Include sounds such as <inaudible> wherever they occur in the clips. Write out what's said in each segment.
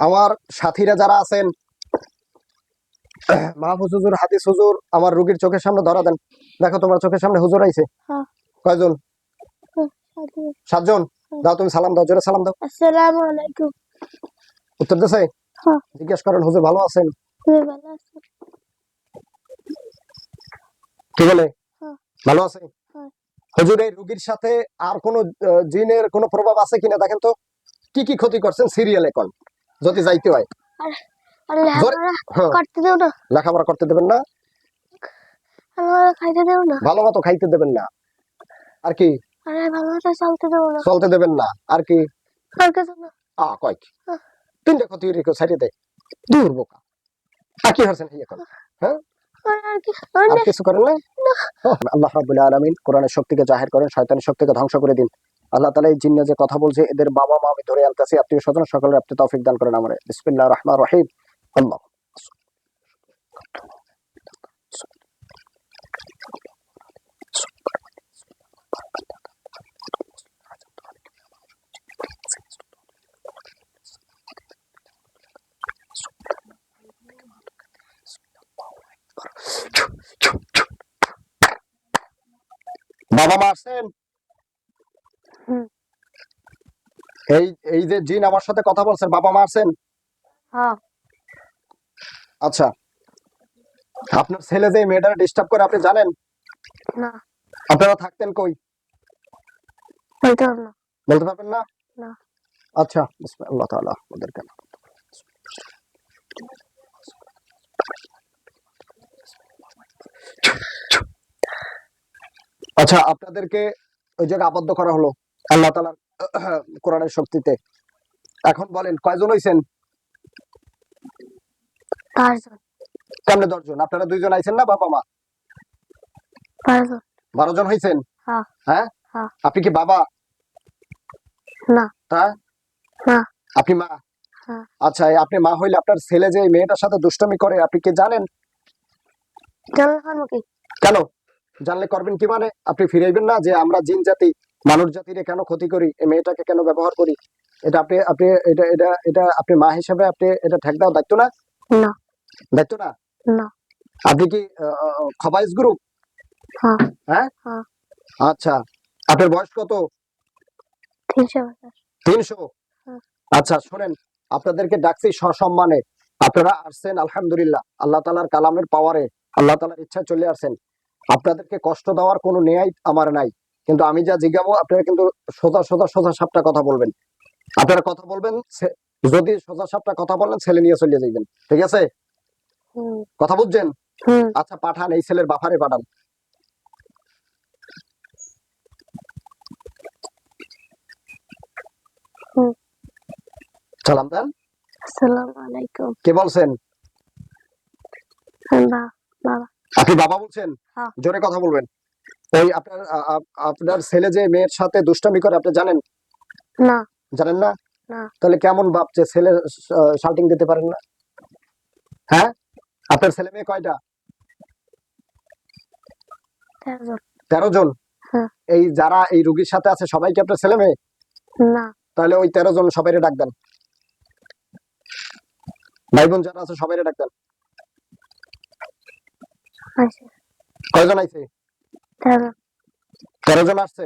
আমার সাথীরা যারা আছেন <clears throat> মাহফুজ হুজুর হাদিস হুজুর আমার রুগীর চোখের সামনে ধরা দেন। দেখো তোমার চোখের সামনে হুজুর আইছে। হ্যাঁ। কয়জন? সাতজন? দাও তুমি সালাম দাও জোরে সালাম দাও। আসসালামু আলাইকুম। উত্তর দিছে? হ্যাঁ। জিজ্ঞেস করেন হুজুর ভালো আছেন? কি বলে? হ্যাঁ। ভালো আছে? হ্যাঁ। হুজুর এই রুগীর সাথে আর কোন জিনের কোন প্রভাব আছে কিনা দেখেন তো? কি কি ক্ষতি করছেন? সিরিয়াল এখন। যদি যাইতে হয়। লেখাপড়া হ্যাঁ, করতে লেখাপড়া করতে দেবেন না। ভালো মতো খাইতে দেবেন না। আর কি? চলতে দেবেন না। আর কি? আর আ কয় কি? হ্যাঁ। তিনটা ক্ষতি রেখো সাইডে দে দূর বোকা। আর কি হচ্ছেন এখন? আর না। কিছু করেন না। আল্লাহ রাব্বুল আলামিন কোরআনের শক্তিকে জাহির করেন শয়তানের শক্তিকে ধ্বংস করে দিন। আল্লাহ তাআলা এই জিন্নে যে কথা বলছে, এদের বাবা মা আমি ধরে আনতেছি। আত্মীয় স্বজন, সকলের আপনি তৌফিক দান করেন আমারে। বিসমিল্লাহির রহমানির রহিম। আল্লাহ। বাবা মা আসছেন? হুম। এই এই যে জিন আমার সাথে কথা বলছেন বাবা মা আছেন? হ্যাঁ। আচ্ছা। আপনার ছেলে যে মেয়েটারে ডিস্টার্ব করে আপনি জানেন? না। আপনারা থাকতেন কই? বলতে পারব না। বলতে পারবেন না? না। আচ্ছা বিসমিল্লাহ তাআলা আচ্ছা আপনাদেরকে ওই জায়গায় আবদ্ধ করা হলো। আল্লাহ তাআলার কোরআনের শক্তিতে। এখন বলেন কয়জন হইছেন? পাঁচজন। কেমনে দশজন? আপনারা দুইজন আইছেন না বাবা মা? বারো জন হইছেন? হ্যাঁ। হ্যাঁ? হ্যাঁ। আপনি কি বাবা? না। আপনি মা? হ্যাঁ। আচ্ছা আপনি মা হইলে আপনার ছেলে যে মেয়েটার সাথে দুষ্টমি করে আপনি কি জানেন? কেন? জানলে করবেন কি মানে? আপনি ফিরাইবেন না যে আমরা জিন জাতি। মানুষ জাতিরে কেন ক্ষতি করি? এই মেয়েটাকে কেন ব্যবহার করি? এটা আপনি আপনি এটা এটা এটা আপনি মা হিসেবে আপনি এটা ঠেক দাও দায়িত্ব না? না। দায়িত্ব না? না। আপনি কি খবাইজ গ্রুপ হ্যাঁ। হ্যাঁ? হ্যাঁ। আচ্ছা। আপনার বয়স কত? তিনশো হুম। আচ্ছা শোনেন আপনাদেরকে ডাকছি সসম্মানে। আপনারা আসছেন আলহামদুলিল্লাহ আল্লাহ তালার কালামের পাওয়ারে আল্লাহ তালার ইচ্ছা চলে আসছেন। আপনাদেরকে কষ্ট দেওয়ার কোনো নেয়াই আমার নাই। কিন্তু আমি যা জিজ্ঞাবো আপনারা কিন্তু সোজা সোজা সোজা সাপটা কথা বলবেন। আপনারা কথা বলবেন যদি সোজা সাপটা কথা বলেন ছেলে নিয়ে চলে যাইবেন। ঠিক আছে? কথা বুঝছেন? আচ্ছা পাঠান এই ছেলের বাফারে পাঠান। সালাম দেন। আসসালামু আলাইকুম। কে বলছেন? বা আপনি বাবা বলছেন? হ্যাঁ। জোরে কথা বলবেন। ওই আপনার আপনার ছেলে যে মেয়ের সাথে দুষ্টামি করে আপনি জানেন? না। জানেন না? না। তাহলে কেমন বাপ যে ছেলে শাউটিং দিতে পারেন না? হ্যাঁ? আপনার ছেলে মেয়ে কয়টা? তেরো জন। হ্যাঁ। এই যারা এই রুগীর সাথে আছে সবাই কি আপনার ছেলে মেয়ে? না। তাহলে ওই তেরো জন সবাই ডাক দেন। ভাই বোন যারা আছে সবাই ডাক দেন। কয়জন আইছে? তেরো তেরো জন আসছে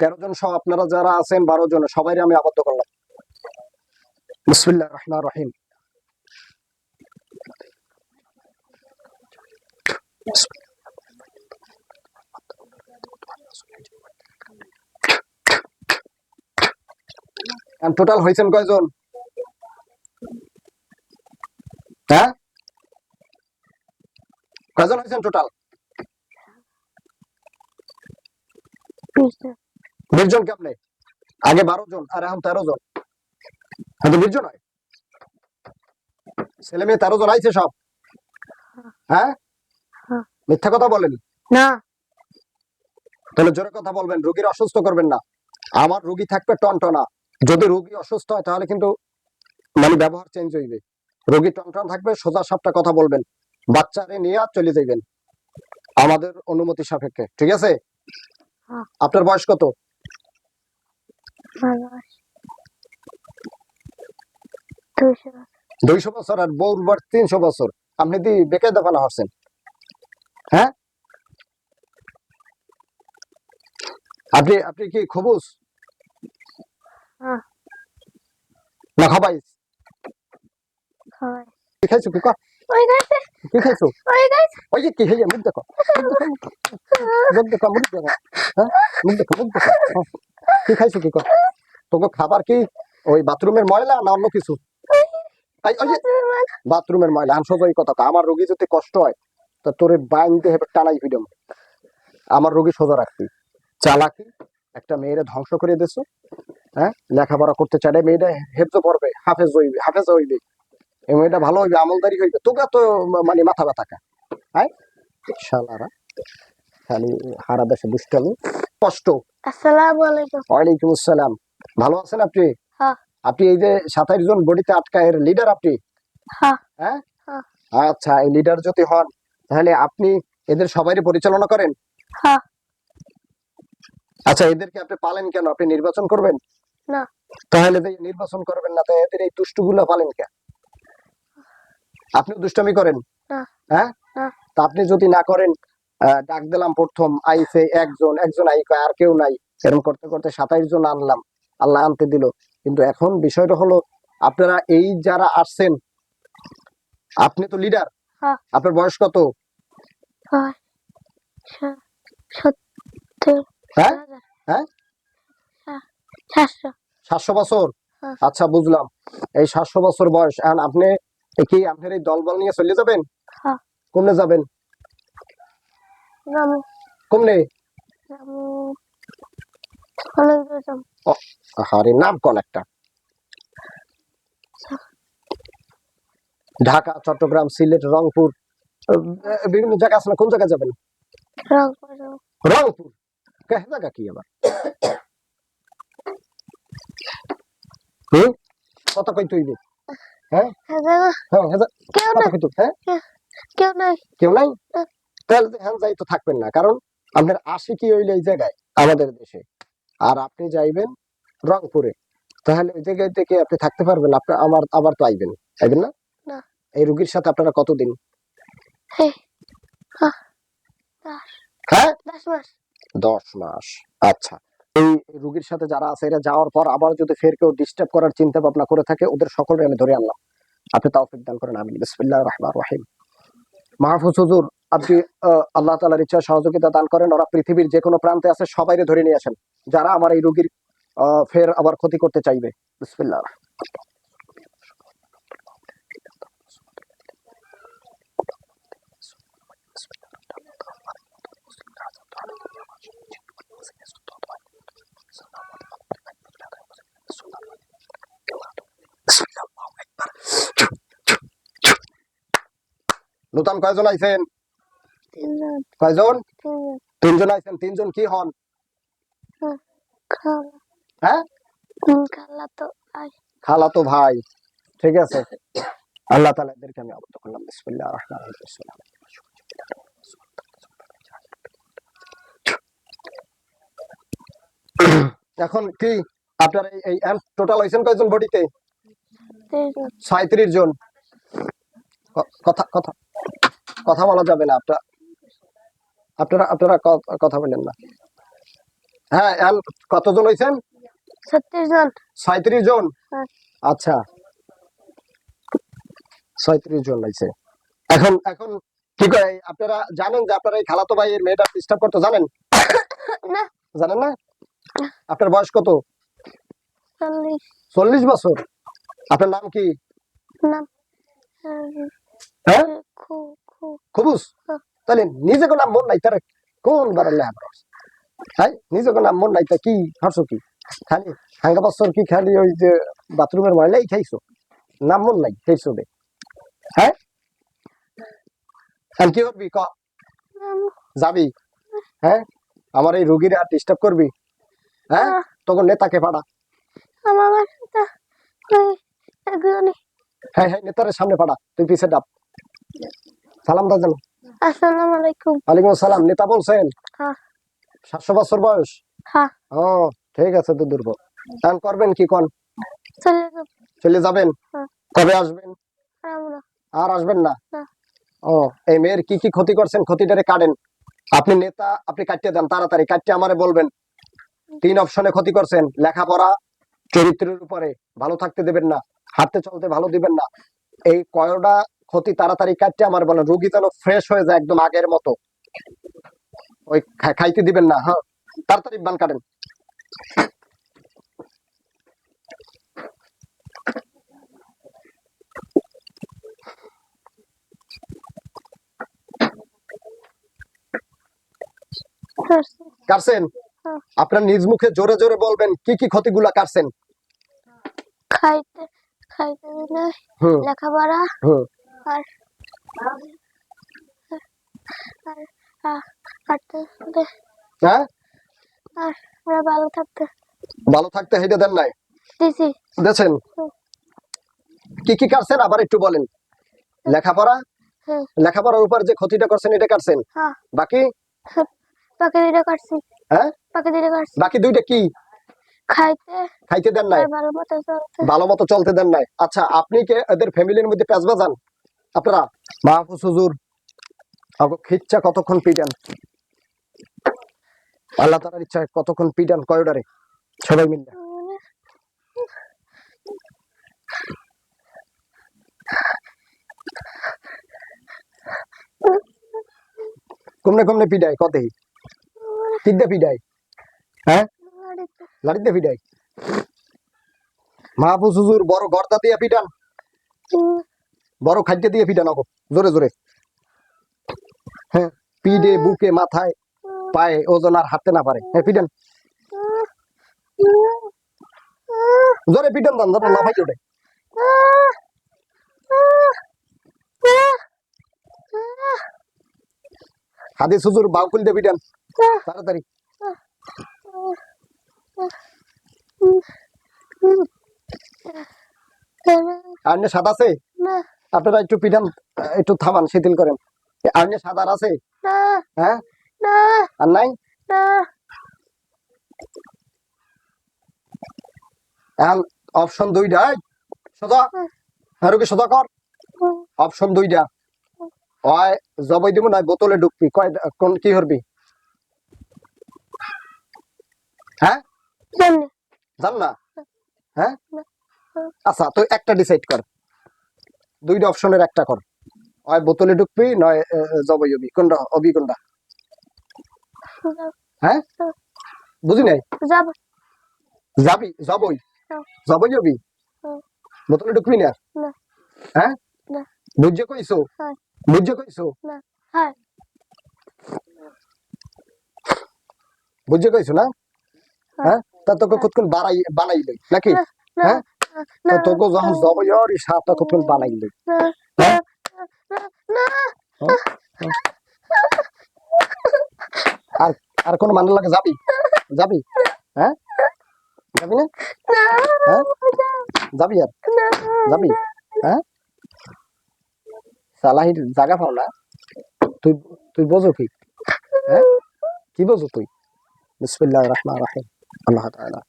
তেরো জন সহ আপনারা যারা আছেন বারো জন সবাই আমি আবদ্ধ করলাম। বিসমিল্লাহ রহমান রহিম। টোটাল হয়েছেন কয়জন? হ্যাঁ? কয়জন হয়েছেন টোটাল বিশ জন কেমনে আগে বারো জন আর এখন তেরো জন। হয়তো বিশ জন হয়। ছেলে মেয়ে তেরো জন আইছে সব? হ্যাঁ হ্যাঁ। মিথ্যা কথা বলেন। না। তাহলে জোরে কথা বলবেন রোগীর অসুস্থ করবেন না। আমার রোগী থাকবে টনটনা। যদি রোগী অসুস্থ হয় তাহলে কিন্তু মানে ব্যবহার চেঞ্জ হইবে। রোগী টনটন থাকবে সোজা সাপটা কথা বলবেন। বাচ্চারে নিয়ে আর চলে যাইবেন। আমাদের অনুমতি সাপেক্ষে ঠিক আছে? হ্যাঁ। আপনার বয়স কত? দুইশো বছর। আর বউর বয়স তিনশো বছর। আপনি দি বেকে দেখানো হচ্ছেন। হ্যাঁ? আপনি আপনি কি খবুস? হ্যাঁ। না খাবাই। কি খাইছো কি ক- ওই গাইছে। কি খাইছো? ওই গাইছে। ওই যে কি হইয়া মুখ দেখো মুখ দেখো মুখ দেখো হ্যাঁ মুখ দেখো মুখ দেখো। কি খাইছো কি কর তোকে খাবার কি? ওই বাথরুমের ময়লা না অন্য কিছু? বাথরুমের ময়লা। আনসো ওই কথা আমার রোগী যদি কষ্ট হয় তা তোরে বাইনতে হবে টানাই ফিডম আমার রোগী সোজা রাখবি চালাকি একটা মেয়েরে ধ্বংস করে দিছো। হ্যাঁ? লেখাপড়া করতে চাই মেয়েটা হেফজ পড়বে হাফেজ হইবে হাফেজ হইবে। এই মেয়েটা ভালো হইবে আমলদারি হইবে। তোকে তো মানে মাথা ব্যথা হ্যাঁ? শালারা খালি হারা দেশে দুষ্টামি কষ্ট। আসসালামু আলাইকুম। ওয়ালাইকুম আসসালাম। ভালো আছেন আপনি? হ্যাঁ। আপনি এই যে সাতাইশ জন বডিতে আটকা এর লিডার আপনি? হ্যাঁ। হ্যাঁ? হ্যাঁ। আচ্ছা এই লিডার যদি হন তাহলে আপনি এদের সবারই পরিচালনা করেন? আচ্ছা এদেরকে আপনি পালেন কেন? আপনি নির্বাচন করবেন? না। তাহলে যে নির্বাচন করবেন না তাই এই দুষ্টুগুলো পালেন কেন আপনি দুষ্টামি করেন? হ্যাঁ? তা আপনি যদি না করেন ডাক দিলাম প্রথম আইসে একজন একজন আই আর কেউ নাই। এরকম করতে করতে সাতাইশ জন আনলাম। আল্লাহ আনতে দিল। কিন্তু এখন বিষয়টা হলো আপনারা এই যারা আসছেন আপনি তো লিডার। আপনার বয়স কত? হয়? হ্যাঁ? সাতশো। বছর? হ্যাঁ। আচ্ছা বুঝলাম। এই সাতশো বছর বয়স এখন আপনি কি আপনার এই দলবল নিয়ে চলে যাবেন? হ্যাঁ। কমলে যাবেন? কমলে আরে নাম। কোন একটা? ঢাকা চট্টগ্রাম সিলেট রংপুর বিভিন্ন জায়গা আছে না কোন জায়গায় যাবেন? রং রংপুর? কে জায়গা কি আবার? হুম কথা কই তুই হ্যাঁ? হ্যাঁ জানো, হ্যাঁ হ্যাঁ, কেউ না হ্যাঁ? কেউ নাই। কেউ নাই? তাহলে হ্যাঁ যাই তো থাকবেন না কারণ আপনার আশি কি হইলে এই জায়গায় আমাদের দেশে। আর আপনি যাইবেন রংপুরে। তাহলে ওই জায়গায় থেকে আপনি থাকতে পারবেন আপনি আমার আবার তো আইবেন। আইবেন না? না। এই রুগীর সাথে আপনারা কতদিন? হ্যাঁ দশ। হ্যাঁ? দশ মাস। দশ মাস আচ্ছা। এই রুগীর সাথে যারা আছে, এরা যাওয়ার পর আবার যদি ফের কেউ ডিস্টার্ব করার চিন্তা ভাবনা করে থাকে, ওদের সকলকে আমি ধরে আনলাম। আপনি তাওফিক দান করেন আমি বিসমিল্লাহ রহমান রহিম। মাহফুজ হুজুর, আপনি আল্লাহ তালার ইচ্ছা সহযোগিতা দান করেন, ওরা পৃথিবীর যে কোনো প্রান্তে আছে, সবাইরে ধরে নিয়ে আসেন। যারা আমার এই রুগীর ফের আবার ক্ষতি করতে চাইবে। বিসমিল্লাহ নূতন কয়জন আইছেন? কয়জন? তিনজন। আইছেন তিনজন কি হন? খালা। হ্যাঁ? ভাই। ঠিক আছে। আল্লাহ তালা এদেরকে আমি আবদ্ধ করলাম। বিসমিল্লাহ রহমান এখন কি আপনার এই- টোটাল হয়েছেন কয়জন বডিতে? তিনজন। সাঁত্রিশ জন। কথা কথা। কথা বলা যাবে না আপনার আপনারা আপনারা কথা বলেন না। হ্যাঁ কতজন হয়েছেন? ছত্রিশ জন। সাঁত্রিশ জন? হ্যাঁ। আচ্ছা। ছয়ত্রিশ জন হয়েছে। এখন এখন কি করে আপনারা জানেন যে আপনারা এই খালাতো ভাইয়ের মেয়েটা ডিস্টার্ব করতে জানেন? না। জানেন না? আপনার বয়স কত? চল্লিশ। বছর। আপনার নাম কি? নাম হ্যাঁ। খু খুবুস? হ্যাঁ। তাহলে নিজে নাম মন নাই তার কোন বারের লেখা হ্যাঁ নিজে নাম মন নাই তা কি হারছো কি? খালি হাঙ্গা বছর কি খালি ওই যে বাথরুমের ময়লাই খাইছো? নাম মন নাই খাইছো বে। হ্যাঁ? এখন কি করবি ক? যাবি? হ্যাঁ? আমার এই রুগীরা ডিস্টার্ব করবি? হ্যাঁ? তখন নেতাকে বাসাটা হ্যাঁ হ্যাঁ নেতারের সামনে পাড়া তুই পিছে ডাব। সালাম দাদা আসসালামু আলাইকুম। ওয়ালাইকুম আসসালাম। নেতা বলছেন? হ্যাঁ। সাতশো বছর বয়স? হ্যাঁ। ও ঠিক আছে তো দুর্ব করবেন কি কোন? চলে যাব চলে যাবেন? হ্যাঁ। কবে আসবেন? আমরা। আর আসবেন না? না। ও এই মেয়ের কি কি ক্ষতি করছেন? ক্ষতিটারে কাটেন। আপনি নেতা আপনি কাটিয়ে দেন তাড়াতাড়ি কাটিয়ে আমারে বলবেন। তিন অপশনে ক্ষতি করছেন। লেখাপড়া চরিত্রের উপরে। ভালো থাকতে দেবেন না। হাঁটতে চলতে ভালো দিবেন না। এই কয়টা ক্ষতি তাড়াতাড়ি কাটিয়ে আমার বলেন রোগী যেন ফ্রেশ হয়ে যায় একদম আগের মতো। ওই খাইতে দিবেন না হ্যাঁ? তাড়াতাড়ি বান কাটেন। কাটছেন? হ্যাঁ। আপনার নিজ মুখে জোরে জোরে বলবেন কি কি ক্ষতিগুলা কাটছেন? খাইতে খাইতে দিলে লেখাপড়া আর হ্যাঁ আর ভালো থাকতে ভালো থাকতে দেন নাই? দিছি কি কি আবার একটু বলেন। লেখাপড়া? লেখাপড়ার উপর যে ক্ষতিটা করছেন, এটা বাকি? পাকে দুইটা হ্যাঁ? পাকে দুইটা বাকি দুইটা কি? খাইতে খাইতে দেন নাই? ভালো মতো চলতে দেন নাই। আচ্ছা আপনি কি এদের ফ্যামিলির মধ্যে প্যাঁচ বাজান? আপনারা মাহফুজ হুজুর খিচ্ছা কতক্ষণ পিটান? আল্লাহ তালার ইচ্ছা কতক্ষণ পিটান কয়ডারে সবাই মিলে। কমনে কমনে পিডায় কতেই কিদ্দা পিডায় হ্যাঁ? লাড়িতে পিডায় মাহফুজ হুজুর বড় গর্দা দিয়া পিটান। বড় খাদ্য দিয়ে পিটান আগো জোরে জোরে। হ্যাঁ পিডে বুকে, মাথায়, পায়ে, ওজন আর হাতে না পারে। হ্যাঁ পিটান জোরে পিটান দান ধরো লাফাই ওঠে হাদিস হুজুর বাউকুল দিয়ে পিটান তাড়াতাড়ি। আর্নে সাদা আছে? না। আপনারা একটু আহ, একটু থামান শিথিল করেন। আর্নে সাদার আছে? হ্যাঁ? আর নাই? অপশন দুইটা সোজা। হারুকে সোজা কর। অপশন দুইটা। হয় জবাই দিব না বোতলে ঢুকবি। কয় কোন কি করবি? হ্যাঁ? জান না। হ্যাঁ? আচ্ছা তুই একটা ডিসাইড কর। দুইটা অপশনের একটা কর। হয় বোতলে ঢুকবি নয় জবাই হবি। কোনটা হবি কোনটা? হ্যাঁ? বুঝি নাই? যাব। যাবি? জবই। জবই হবি? হুম, বোতলে ঢুকবি না? হ্যাঁ? না। বুঝে কইছো? হ্যাঁ। বুঝে কইছো? না। হ্যাঁ। বুঝে কইছো না? হ্যাঁ। তা তোকে কতক্ষণ বাড়াই বানাইলে নাকি? না। হ্যাঁ? তো তোকে যখন জবই বানাইলে হ্যাঁ? আর আর কোন মানুষ লাগে যাবি? যাবি? হ্যাঁ? যাবি না? হ্যাঁ? যাবি আর? যাবি? হ্যাঁ? সালাহির জায়গা পাও না। তুই তুই বোঝো কি? হ্যাঁ? কি বোঝো তুই? বিসমিল্লাহির রহমানির রহিম। আল্লাহ তাআলা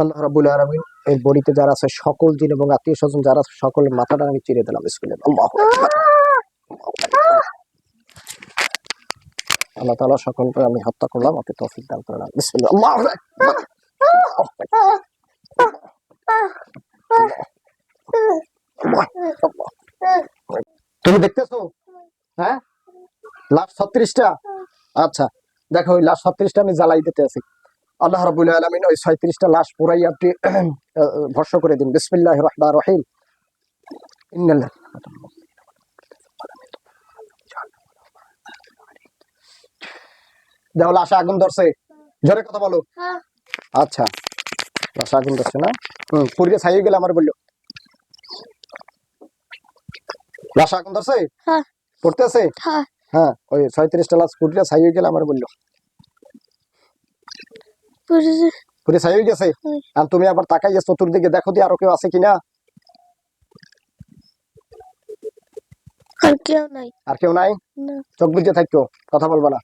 আল্লাহ এই বডিতে যারা আছে, সকল জিন এবং আত্মীয় স্বজন যারা সকলের মাথাটা আমি চিরে দিলাম। বিসমিল্লাহ। আল্লাহু আল্লাহ তাআলা সকলকে আমি হত্যা করলাম, আপনি তৌফিক দান করলাম। তুমি দেখতেছো? হ্যাঁ? লাস্ট ছত্রিশটা? আচ্ছা দেখো, ওই লাস্ট ছত্রিশটা আমি জ্বালাই দিতে আছি। আল্লাহ রাবুল আলমিন ওই ছয়ত্রিশটা লাশ পুরাই আপনি ভস্য করে দিন। বিসমিল্লাহ রহমান রহিম। দেখো লাশে আগুন ধরছে। জোরে কথা বলো। হ্যাঁ। আচ্ছা। বাসা কিন্তু আছে না? হুম গেলে আমার বলল। এখন ধরছে? হ্যাঁ। পড়তে আছে হ্যাঁ। হ্যাঁ ওই ছয়ত্রিশটা ছাই হয়ে গেলে আমার বলল। পুরে ছাই হয়ে গেছে? আর তুমি আবার তাকাই যে চতুর্দিকে দেখো দিয়ে আরও কেউ আছে কিনা? আর কেউ নাই। আর কেউ নাই? চোখ বুঝে থাকতো কথা বলবা না।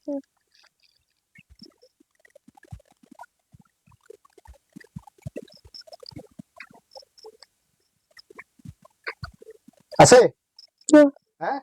আছে কেউ হ্যাঁ